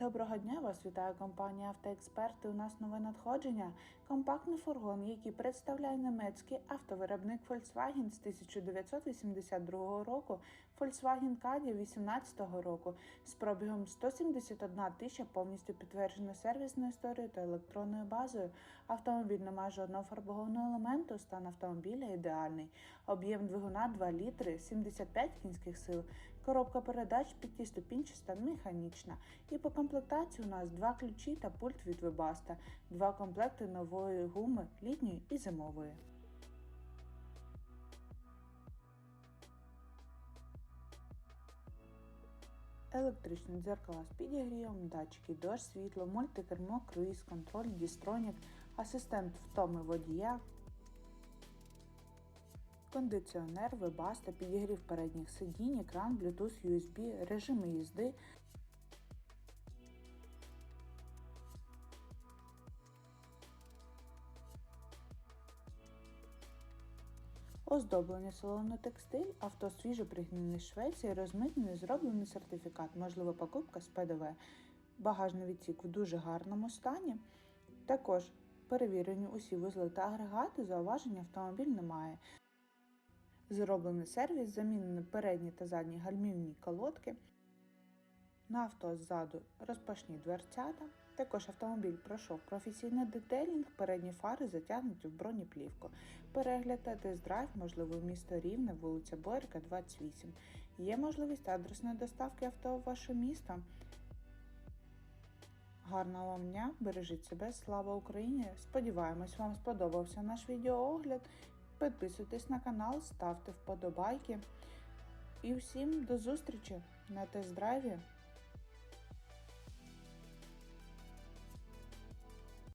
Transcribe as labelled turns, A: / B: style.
A: Доброго дня вас вітає компанія Автоексперти. У нас нове надходження. Компактний фургон, який представляє німецький автовиробник Volkswagen з 1982 року, Volkswagen Caddy 2018 року з пробігом 171 тисяча повністю підтверджено сервісною історією та електронною базою. Автомобіль не має жодного фарбованого елементу, стан автомобіля ідеальний. Об'єм двигуна 2 літри, 75 кінських сил, коробка передач п'ятиступінчаста механічна. І по комплектації у нас два ключі та пульт від Webaста, два комплекти нової гуми літньої і зимової. Електричні дзеркала з підігрівом, датчики дощ, світло, мультикермо, круїз, контроль, дістронік, асистент втоми водія, кондиціонер, вебаста, підігрів передніх сидінь, екран, Bluetooth, USB, режими їзди, Оздоблення салону текстиль, авто свіжо пригнаний з Швеції, розмитнений, зроблений сертифікат, можлива покупка з ПДВ. Багажний відсік в дуже гарному стані. Також перевірені усі вузли та агрегати, зауважень автомобіль немає. Зроблений сервіс, замінені передні та задні гальмівні колодки. На авто ззаду розпашні дверцята. Також автомобіль пройшов професійний детейлінг, передні фари затягнуті в бронеплівку. Перегляд та тест-драйв можливо в місто Рівне, вулиця Боярка, 28. Є можливість адресної доставки авто в ваше місто. Гарного вам дня, бережіть себе, слава Україні! Сподіваємось, вам сподобався наш відеоогляд. Підписуйтесь на канал, ставте вподобайки. І всім до зустрічі на тест-драйві!